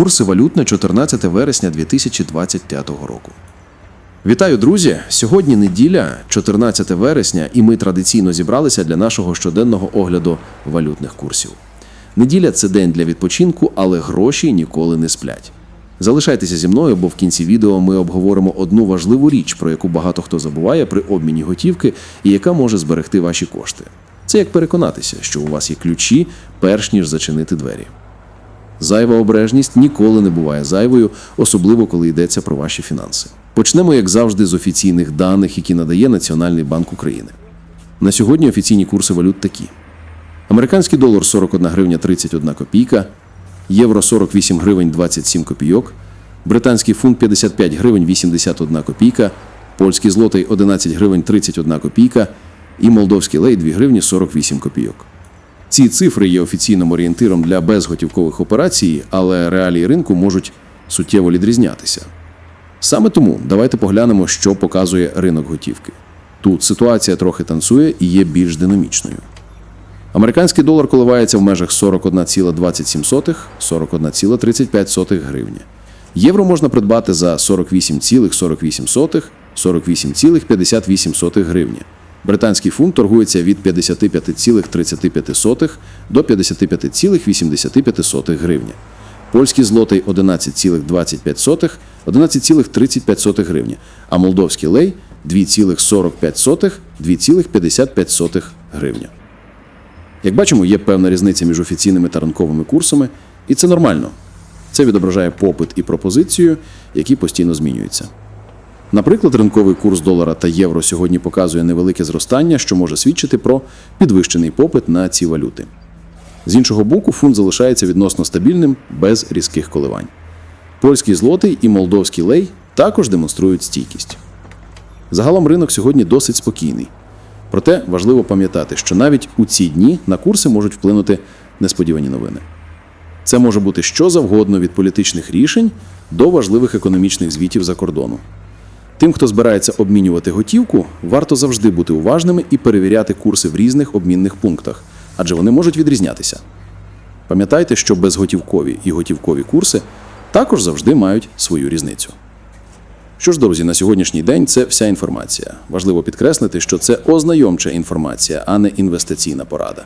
Курси валют на 14 вересня 2025 року. Вітаю, друзі! Сьогодні неділя, 14 вересня, і ми традиційно зібралися для нашого щоденного огляду валютних курсів. Неділя це день для відпочинку, але гроші ніколи не сплять. Залишайтеся зі мною, бо в кінці відео ми обговоримо одну важливу річ, про яку багато хто забуває при обміні готівки і яка може зберегти ваші кошти. Це як переконатися, що у вас є ключі, перш ніж зачинити двері. Зайва обережність ніколи не буває зайвою, особливо коли йдеться про ваші фінанси. Почнемо, як завжди, з офіційних даних, які надає Національний банк України. На сьогодні офіційні курси валют такі: американський долар 41 гривня 31 копійка, євро 48 гривень 27 копійок, британський фунт 55 гривень 81 копійка, польський злотий 11 гривень 31 копійка і молдовський лей 2 гривні 48 копійок. Ці цифри є офіційним орієнтиром для безготівкових операцій, але реалії ринку можуть суттєво відрізнятися. Саме тому давайте поглянемо, що показує ринок готівки. Тут ситуація трохи танцює і є більш динамічною. Американський долар коливається в межах 41,27, 41,35 гривні. Євро можна придбати за 48,48, 48,58 гривні. Британський фунт торгується від 55,35 до 55,85 гривні. Польський злотий 11,25, 11,35 гривні, а молдовський лей 2,45, 2,55 гривня. Як бачимо, є певна різниця між офіційними та ринковими курсами, і це нормально. Це відображає попит і пропозицію, які постійно змінюються. Наприклад, ринковий курс долара та євро сьогодні показує невелике зростання, що може свідчити про підвищений попит на ці валюти. З іншого боку, фунт залишається відносно стабільним без різких коливань. Польський злотий і молдовський лей також демонструють стійкість. Загалом ринок сьогодні досить спокійний. Проте важливо пам'ятати, що навіть у ці дні на курси можуть вплинути несподівані новини. Це може бути що завгодно від політичних рішень до важливих економічних звітів за кордону. Тим, хто збирається обмінювати готівку, варто завжди бути уважними і перевіряти курси в різних обмінних пунктах, адже вони можуть відрізнятися. Пам'ятайте, що безготівкові і готівкові курси також завжди мають свою різницю. Що ж, друзі, на сьогоднішній день це вся інформація. Важливо підкреслити, що це ознайомча інформація, а не інвестиційна порада.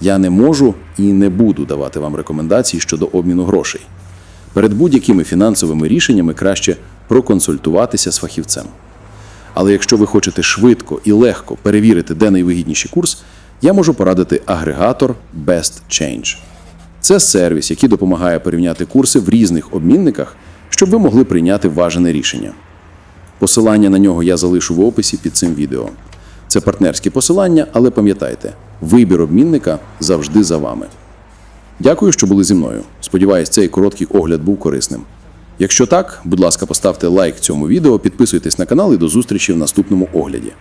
Я не можу і не буду давати вам рекомендацій щодо обміну грошей. Перед будь-якими фінансовими рішеннями краще проконсультуватися з фахівцем. Але якщо ви хочете швидко і легко перевірити, де найвигідніший курс, я можу порадити агрегатор Best Change. Це сервіс, який допомагає порівняти курси в різних обмінниках, щоб ви могли прийняти важене рішення. Посилання на нього я залишу в описі під цим відео. Це партнерське посилання, але пам'ятайте, вибір обмінника завжди за вами. Дякую, що були зі мною. Сподіваюсь, цей короткий огляд був корисним. Якщо так, будь ласка, поставте лайк цьому відео, підписуйтесь на канал і до зустрічі в наступному огляді.